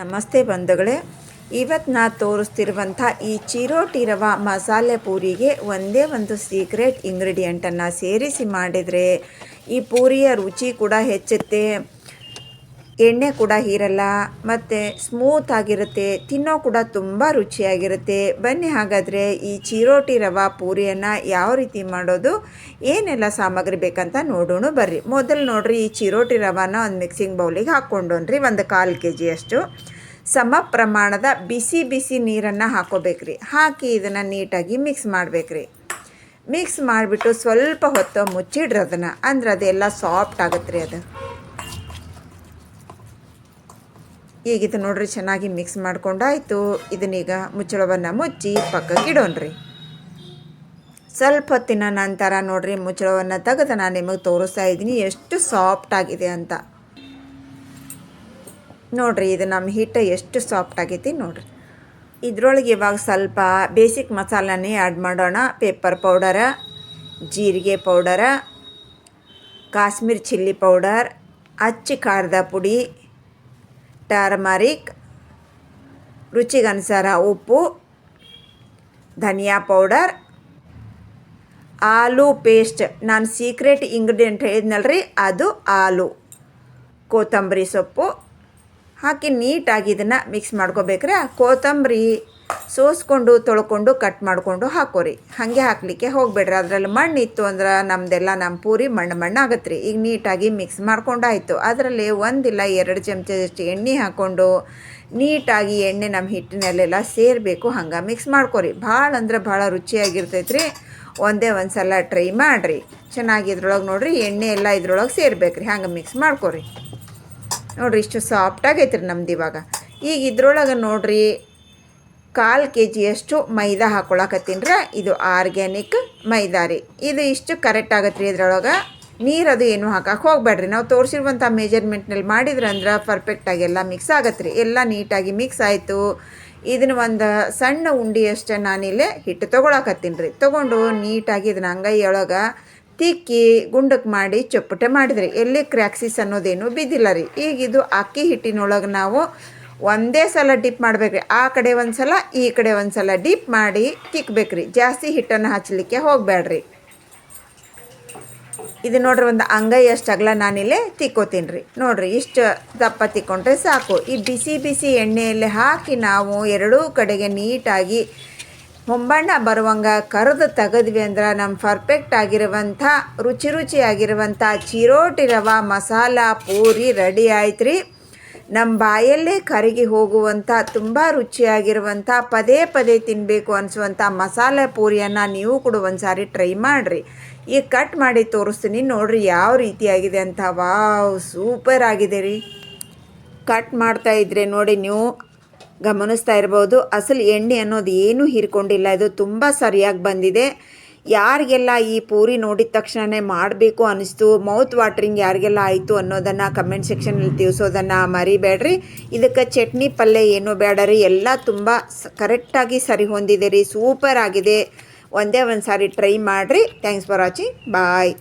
ನಮಸ್ತೆ ಬಂಧುಗಳೇ. ಇವತ್ತು ನಾ ತೋರಿಸ್ತಿರುವಂಥ ಈ ಚಿರೋಟಿ ರವ ಮಸಾಲೆ ಪೂರಿಗೆ ಒಂದೇ ಒಂದು ಸೀಕ್ರೆಟ್ ಇಂಗ್ರೀಡಿಯೆಂಟನ್ನು ಸೇರಿಸಿ ಮಾಡಿದರೆ ಈ ಪೂರಿಯ ರುಚಿ ಕೂಡ ಹೆಚ್ಚುತ್ತೆ. ಎಣ್ಣೆ ಕೂಡ ಹೀರಲ್ಲ, ಮತ್ತು ಸ್ಮೂತ್ ಆಗಿರುತ್ತೆ, ತಿನ್ನೋ ಕೂಡ ತುಂಬ ರುಚಿಯಾಗಿರುತ್ತೆ. ಬನ್ನಿ ಹಾಗಾದರೆ ಈ ಚಿರೋಟಿ ರವ ಪೂರಿಯನ್ನು ಯಾವ ರೀತಿ ಮಾಡೋದು, ಏನೆಲ್ಲ ಸಾಮಗ್ರಿ ಬೇಕಂತ ನೋಡೋಣ ಬರ್ರಿ. ಮೊದಲು ನೋಡ್ರಿ ಈ ಚಿರೋಟಿ ರವಾನ ಒಂದು ಮಿಕ್ಸಿಂಗ್ ಬೌಲಿಗೆ ಹಾಕ್ಕೊಂಡೋನ್ರಿ ಒಂದು ಕಾಲು ಕೆ ಜಿಯಷ್ಟು ಸಮ ಪ್ರಮಾಣದ ಬಿಸಿ ಬಿಸಿ ನೀರನ್ನು ಹಾಕೋಬೇಕ್ರಿ. ಹಾಕಿ ಇದನ್ನು ನೀಟಾಗಿ ಮಿಕ್ಸ್ ಮಾಡಬೇಕ್ರಿ. ಮಿಕ್ಸ್ ಮಾಡಿಬಿಟ್ಟು ಸ್ವಲ್ಪ ಹೊತ್ತು ಮುಚ್ಚಿಡ್ರಿ ಅದನ್ನು. ಅಂದ್ರೆ ಅದೆಲ್ಲ ಸಾಫ್ಟ್ ಆಗುತ್ತೆ ರೀ ಅದು. ಈಗ ಇದು ನೋಡ್ರಿ, ಚೆನ್ನಾಗಿ ಮಿಕ್ಸ್ ಮಾಡ್ಕೊಂಡಾಯಿತು. ಇದನ್ನೀಗ ಮುಚ್ಚಳವನ್ನು ಮುಚ್ಚಿ ಪಕ್ಕಕ್ಕೆ ಇಡೋಣ್ರಿ. ಸ್ವಲ್ಪ ಹೊತ್ತಿನ ನಂತರ ನೋಡ್ರಿ, ಮುಚ್ಚಳವನ್ನು ತೆಗೆದು ನಾನು ನಿಮಗೆ ತೋರಿಸ್ತಾ ಇದ್ದೀನಿ, ಎಷ್ಟು ಸಾಫ್ಟ್ ಆಗಿದೆ ಅಂತ. ನೋಡ್ರಿ, ಇದು ನಮ್ಮ ಹಿಟ್ಟು ಎಷ್ಟು ಸಾಫ್ಟ್ ಆಗೈತಿ ನೋಡ್ರಿ. ಇದ್ರೊಳಗೆ ಇವಾಗ ಸ್ವಲ್ಪ ಬೇಸಿಕ್ ಮಸಾಲನೇ ಆ್ಯಡ್ ಮಾಡೋಣ. ಪೇಪರ್ ಪೌಡರ ಜೀರಿಗೆ ಪೌಡರ ಕಾಶ್ಮೀರ್ ಚಿಲ್ಲಿ ಪೌಡರ್ ಅಚ್ಚಿ ಖಾರದ ಪುಡಿ ಟರ್ಮರಿಕ್ ರುಚಿಗನುಸಾರ ಉಪ್ಪು, ಧನಿಯಾ ಪೌಡರ್, ಆಲೂ ಪೇಸ್ಟ್. ನಾನು ಸೀಕ್ರೆಟ್ ಇಂಗ್ರೀಡಿಯೆಂಟ್ ಹೇಳಿದ್ನಲ್ರಿ, ಅದು ಆಲೂ. ಕೊತ್ತಂಬರಿ ಸೊಪ್ಪು ಹಾಕಿ ನೀಟಾಗಿ ಇದನ್ನು ಮಿಕ್ಸ್ ಮಾಡ್ಕೋಬೇಕ್ರೆ. ಕೊತ್ತಂಬರಿ ಸೋಸ್ಕೊಂಡು, ತೊಳ್ಕೊಂಡು ಕಟ್ ಮಾಡಿಕೊಂಡು ಹಾಕೋರಿ. ಹಾಗೆ ಹಾಕಲಿಕ್ಕೆ ಹೋಗಬೇಡ್ರಿ. ಅದರಲ್ಲಿ ಮಣ್ಣು ಇತ್ತು ಅಂದ್ರೆ ನಮ್ಮದೆಲ್ಲ ನಮ್ಮ ಪೂರಿ ಮಣ್ಣು ಮಣ್ಣು ಆಗತ್ತೆ ರೀ ಈಗ ನೀಟಾಗಿ ಮಿಕ್ಸ್ ಮಾಡ್ಕೊಂಡಾಯಿತು. ಅದರಲ್ಲಿ ಒಂದಿಲ್ಲ, ಎರಡು ಚಮಚದಷ್ಟು ಎಣ್ಣೆ ಹಾಕ್ಕೊಂಡು ನೀಟಾಗಿ ಎಣ್ಣೆ ನಮ್ಮ ಹಿಟ್ಟಿನಲ್ಲೆಲ್ಲ ಸೇರಬೇಕು. ಹಂಗೆ ಮಿಕ್ಸ್ ಮಾಡ್ಕೊರಿ. ಭಾಳ ಅಂದ್ರೆ ಭಾಳ ರುಚಿಯಾಗಿರ್ತೈತೆ ರೀ ಒಂದೇ ಒಂದು ಸಲ ಟ್ರೈ ಮಾಡಿರಿ. ಚೆನ್ನಾಗಿ ಇದ್ರೊಳಗೆ ನೋಡಿರಿ, ಎಣ್ಣೆ ಎಲ್ಲ ಇದ್ರೊಳಗೆ ಸೇರ್ಬೇಕು ರೀ ಹಂಗೆ ಮಿಕ್ಸ್ ಮಾಡ್ಕೊರಿ. ನೋಡಿರಿ ಇಷ್ಟು ಸಾಫ್ಟ್ ಆಗೈತೆ ರೀ ನಮ್ದು ಇವಾಗ. ಈಗ ಇದ್ರೊಳಗೆ ನೋಡಿರಿ ಕಾಲು ಕೆ ಜಿಯಷ್ಟು ಮೈದಾ ಹಾಕೊಳಕತ್ತೀನಿ ರೀ ಇದು ಆರ್ಗ್ಯಾನಿಕ್ ಮೈದಾ ರೀ. ಇದು ಇಷ್ಟು ಕರೆಕ್ಟ್ ಆಗತ್ತೆ ರೀ ಇದ್ರೊಳಗೆ. ನೀರು ಅದು ಏನು ಹಾಕಕ್ಕೆ ಹೋಗ್ಬೇಡ್ರಿ. ನಾವು ತೋರಿಸಿರುವಂಥ ಮೆಜರ್ಮೆಂಟ್ನಲ್ಲಿ ಮಾಡಿದ್ರೆ ಅಂದ್ರೆ ಪರ್ಫೆಕ್ಟಾಗಿ ಎಲ್ಲ ಮಿಕ್ಸ್ ಆಗತ್ತೆ ರೀ ಎಲ್ಲ ನೀಟಾಗಿ ಮಿಕ್ಸ್ ಆಯಿತು. ಇದನ್ನ ಒಂದು ಸಣ್ಣ ಉಂಡಿಯಷ್ಟೇ ನಾನಿಲ್ಲೇ ಹಿಟ್ಟು ತೊಗೊಳಕತ್ತೀನಿ ರೀ ತೊಗೊಂಡು ನೀಟಾಗಿ ಇದನ್ನ ಅಂಗೈಯೊಳಗೆ ತಿಕ್ಕಿ ಗುಂಡಕ್ಕೆ ಮಾಡಿ ಚಪ್ಪಟೆ ಮಾಡಿದ್ರಿ. ಎಲ್ಲಿ ಕ್ರ್ಯಾಕ್ಸಿಸ್ ಅನ್ನೋದೇನು ಬಿದ್ದಿಲ್ಲ ರೀ. ಈಗ ಇದು ಅಕ್ಕಿ ಹಿಟ್ಟಿನೊಳಗೆ ನಾವು ಒಂದೇ ಸಲ ಡಿಪ್ ಮಾಡ್ಬೇಕ್ರಿ. ಆ ಕಡೆ ಒಂದು ಸಲ ಈ ಕಡೆ ಒಂದು ಸಲ ಡಿಪ್ ಮಾಡಿ ತಿಕ್ಕಬೇಕ್ರಿ ಜಾಸ್ತಿ ಹಿಟ್ಟನ್ನು ಹಚ್ಚಲಿಕ್ಕೆ ಹೋಗಬೇಡ್ರಿ ಇದು ನೋಡ್ರಿ ಒಂದು ಅಂಗೈ ಅಷ್ಟು ಅಗಲ ನಾನಿಲ್ಲೇ ತಿಕ್ಕೋತೀನಿ ರೀ ನೋಡ್ರಿ ಇಷ್ಟು ದಪ್ಪ ತಿಕ್ಕೊಂಡ್ರೆ ಸಾಕು. ಈ ಬಿಸಿ ಬಿಸಿ ಎಣ್ಣೆಯಲ್ಲಿ ಹಾಕಿ ನಾವು ಎರಡೂ ಕಡೆಗೆ ನೀಟಾಗಿ ಹೊಂಬಣ್ಣ ಬರುವಂಗ ಕರೆದು ತೆಗೆದ್ವಿ ಅಂದ್ರೆ ನಮ್ಮ ಪರ್ಫೆಕ್ಟ್ ಆಗಿರುವಂಥ, ರುಚಿ ರುಚಿಯಾಗಿರುವಂಥ ಚಿರೋಟಿ ರವ ಮಸಾಲ ಪೂರಿ ರೆಡಿ ಆಯ್ತು ರೀ ನಮ್ಮ ಬಾಯಲ್ಲೇ ಕರಗಿ ಹೋಗುವಂಥ, ತುಂಬ ರುಚಿಯಾಗಿರುವಂಥ, ಪದೇ ಪದೇ ತಿನ್ನಬೇಕು ಅನಿಸುವಂಥ ಮಸಾಲೆ ಪೂರಿಯನ್ನು ನೀವು ಕೂಡ ಒಂದು ಸಾರಿ ಟ್ರೈ ಮಾಡಿರಿ. ಈಗ ಕಟ್ ಮಾಡಿ ತೋರಿಸ್ತೀನಿ. ನೋಡಿರಿ ಯಾವ ರೀತಿಯಾಗಿದೆ ಅಂತ. ವಾವ್, ಸೂಪರ್ ಆಗಿದೆ ರೀ. ಕಟ್ ಮಾಡ್ತಾ ಇದ್ರೆ ನೋಡಿ ನೀವು ಗಮನಿಸ್ತಾ ಇರ್ಬೋದು. ಅಸಲು ಎಣ್ಣೆ ಅನ್ನೋದು ಏನೂ ಹೀರ್ಕೊಂಡಿಲ್ಲ. ಇದು ತುಂಬ ಸರಿಯಾಗಿ ಬಂದಿದೆ. ಯಾರಿಗೆಲ್ಲ ಈ ಪೂರಿ ನೋಡಿದ ತಕ್ಷಣವೇ ಮಾಡಬೇಕು ಅನ್ನಿಸ್ತು ಮೌತ್ ವಾಟ್ರಿಂಗ್ ಯಾರಿಗೆಲ್ಲ ಆಯಿತು ಅನ್ನೋದನ್ನು ಕಮೆಂಟ್ ಸೆಕ್ಷನಲ್ಲಿ ತಿಳಿಸೋದನ್ನು ಮರಿಬೇಡ್ರಿ. ಇದಕ್ಕೆ ಚಟ್ನಿ ಪಲ್ಯ ಏನು ಬೇಡ ರೀ. ಎಲ್ಲ ತುಂಬ ಕರೆಕ್ಟಾಗಿ ಸರಿ ಹೊಂದಿದೆ ರೀ. ಸೂಪರ್ ಆಗಿದೆ. ಒಂದೇ ಒಂದು ಸಾರಿ ಟ್ರೈ ಮಾಡಿರಿ. Thanks for watching bye